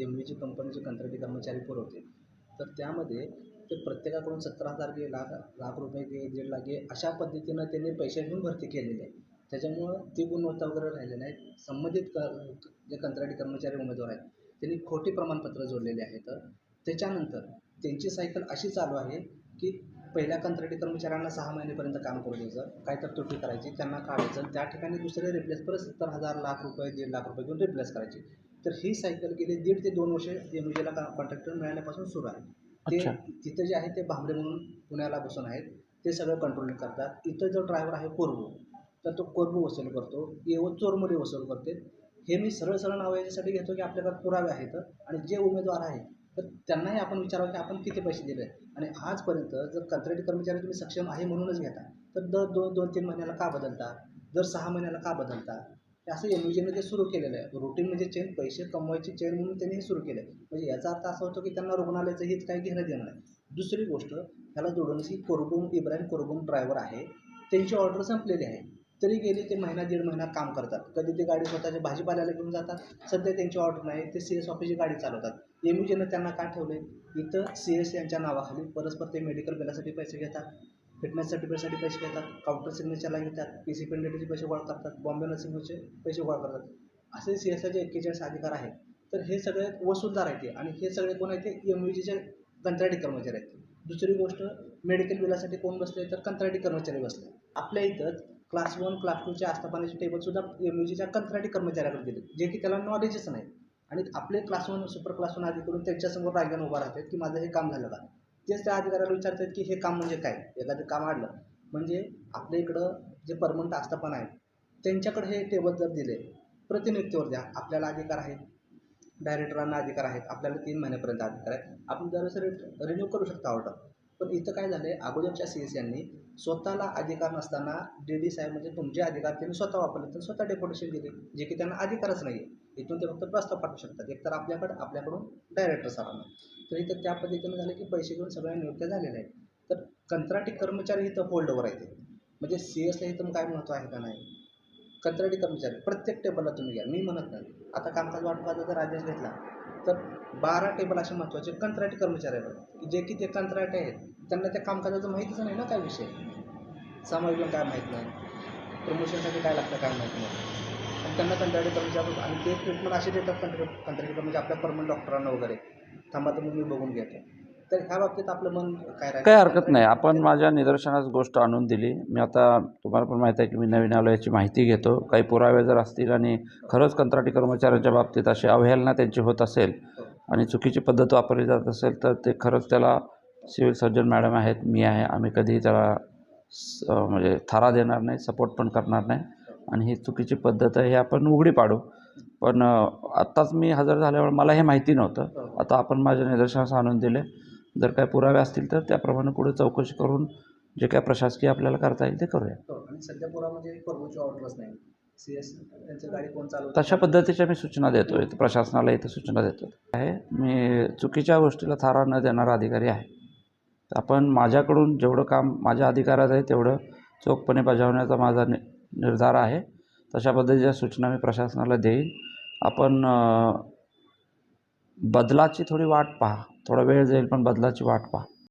M व्हीची कंपनीचे कंत्राटी कर्मचारी पुरवते तर त्यामध्ये ते प्रत्येकाकडून सत्तर हजार घे लाख लाख रुपये घे दीड लाख घे अशा पद्धतीनं त्यांनी पैसे घेऊन भरती केलेली आहे त्याच्यामुळं ती गुणवत्ता वगैरे राहिली नाही संबंधित क जे कंत्राटी कर्मचारी उमेदवार आहेत त्यांनी खोटी प्रमाणपत्र जोडलेली आहेत. त्याच्यानंतर त्यांची सायकल अशी चालू आहे की पहिल्या कंत्राटी कर्मचाऱ्यांना सहा महिनेपर्यंत काम करू द्यायचं. काय तर तुटी करायची त्यांना काढायचं त्या ठिकाणी दुसरे रिप्लेस परत सत्तर हजार लाख रुपये दीड लाख रुपये घेऊन रिप्लेस करायची. तर ही सायकल गेली दीड ते दोन वर्ष व्हीला कॉन्ट्रॅक्टर मिळाल्यापासून सुरू आहे. ते अच्छा. तिथं जे आहे ते भांबरे म्हणून पुण्याला बसून आहेत. ते सगळं कंट्रोलिंग करतात. इथं जो ड्रायव्हर आहे कोरबू तर तो कोरबू वसूल करतो. येवत चोरमुली वसूल करते. हे मी सरळ सरळ नाव याच्यासाठी घेतो की आपल्याकडे पुरावे आहेत आणि जे उमेदवार आहेत तर त्यांनाही आपण विचारावं की आपण किती पैसे दिले? आणि आजपर्यंत जर कंत्राटी कर्मचारी तुम्ही सक्षम आहे म्हणूनच घेता तर दर दोन दोन तीन महिन्याला का बदलता? दर सहा महिन्याला का बदलता? असं एम ते सुरू केलेलं आहे. रुटीन म्हणजे चेन पैसे कमवायची चेन म्हणून त्यांनी हे सुरू केलं म्हणजे याचा अर्थ असा होतो की त्यांना रुग्णालयाचं हेच काही घेणं देणं नाही. दुसरी गोष्ट ह्याला जोडून की कोरगुम इब्राहिम कोरगुम ड्रायव्हर आहे. त्यांची ऑर्डर संपलेली आहे. तरी गेली ते महिना दीड महिना काम करतात. कधी ते गाडी स्वतःच्या भाजीपाल्याला घेऊन जातात. सध्या त्यांची ऑर्डर नाही. ते सी एस ऑफिसची गाडी चालवतात. एम जीनं त्यांना काय ठेवलं आहे इथं सी एस यांच्या नावाखाली परस्पर ते मेडिकल बिलासाठी पैसे घेतात. फिटनेस सर्टिफिकेटसाठी पैसे घेतात काउंटर सिग्नेचरला घेतात पी सी पेंडेटीचे पैसे गोळा करतात बॉम्बे नर्सिंग होमचे पैसे गोळा करतात. असे सी एस आयचे एक्केचाळीस अधिकार आहेत. तर हे सगळे वसूलदार आहेत ते आणि हे सगळे कोण आहेत ते? एम यू जीचे कंत्राटी कर्मचारी आहेत दुसरी गोष्ट मेडिकल बिलासाठी कोण बसले तर कंत्राटी कर्मचारी बसले. आपल्या इथं क्लास वन क्लास टूचे आस्थापनाचे टेबलसुद्धा एम यू जीच्या कंत्राटी कर्मचाऱ्याकडे दिले. जे की त्याला नॉलेजच नाही. आणि आपले class one super class one आधी करून त्यांच्यासमोर रांगेनं उभा राहतात की माझं हे काम झालं का तेच त्या अधिकाऱ्याला विचारतात की हे काम म्हणजे काय? एखादं काम आणलं म्हणजे आपल्या इकडं जे परमनंट आस्थापन आहे त्यांच्याकडे हे टेबल जर दिले प्रतिनियुक्तीवर द्या. आपल्याला अधिकार आहेत. डायरेक्टरांना अधिकार आहेत. आपल्याला तीन महिन्यापर्यंत अधिकार आहेत. आपण दरवर्षी रिन्यू करू शकता ऑर्डर पण इथं काय झालं आहे अगोदरच्या सी एस यांनी स्वतःला अधिकार नसताना डी डी साहेब म्हणजे तुमचे अधिकार त्यांनी स्वतः वापरले तर स्वतः डेप्युटेशन दिले जे की त्यांना अधिकारच नाही आहे इथून ते फक्त प्रस्ताव पाठवू शकतात. एकतर आपल्याकडं आपल्याकडून डायरेक्टर सरांना तर इथं त्या पद्धतीनं झालं की पैसे घेऊन सगळ्या नियुक्त्या झालेल्या आहेत. तर कंत्राटी कर्मचारी इथं होल्डवर आहेत. म्हणजे सी एसला इथं काय महत्त्व आहे का नाही? कंत्राटी कर्मचारी प्रत्येक टेबलला तुम्ही घ्या. मी म्हणत नाही. आता कामकाज वाटपाचा जर आदेश घेतला. तर बारा टेबल असे महत्त्वाचे कंत्राटी कर्मचारी आहेत. जे की ते कंत्राटी आहेत. त्यांना त्या कामकाजाचं माहितीच नाही ना काय विषय? समायोजन काय माहीत नाही. प्रमोशनसाठी काय लागतं काय माहीत नाही. आणि त्यांना कंत्राटी कर्मचारी आणि ते ट्रीटमेंट असे देतात कंत्र कंत्राटी कर्मचारी आपल्या परमनंट डॉक्टरांना वगैरे. थांबा तर मी बघून घेतो. तर ह्या बाबतीत आपलं मन काय राहील? काही हरकत नाही. आपण माझ्या निदर्शनास गोष्ट आणून दिली. मी आता तुम्हाला पण माहीत आहे की मी नवीन आलो याची माहिती घेतो. काही पुरावे जर असतील आणि खरंच कंत्राटी कर्मचाऱ्यांच्या बाबतीत अशी अवहेलना त्यांची होत असेल आणि चुकीची पद्धत वापरली जात असेल तर ते खरंच त्याला सिव्हिल सर्जन मॅडम आहेत मी आहे. आम्ही कधीही त्याला स म्हणजे थारा देणार नाही सपोर्ट पण करणार नाही. आणि ही चुकीची पद्धत आहे हे आपण उघडी पाडू. पण अ, आत्ताच मी हजर झाल्यावर मला हे माहिती नव्हतं. आता आपण माझ्या निदर्शनास आणून दिले. जर काय पुरावे असतील तर त्याप्रमाणे पुढे चौकशी करून जे काय प्रशासकीय आपल्याला करता येईल ते करूया. हो, आणि सध्या पुरामध्ये परमोची ऑर्डरच नाही. सी एस त्यांची गाडी कोण चालवतं? तशा पद्धतीच्या मी सूचना देतो आहे प्रशासनाला इथं सूचना देतो आहे मी चुकीच्या गोष्टीला थारा न देणारा अधिकारी आहे. आपण माझ्याकडून जेवढं काम माझ्या अधिकारात आहे तेवढं चोखपणे बजावण्याचा माझा नि निर्धार आहे. तशा पद्धतीच्या सूचना मी प्रशासनाला देईन. आपण बदलाची थोडी वाट पहा. थोडा वेळ जाईल पण बदलाची वाट पहा.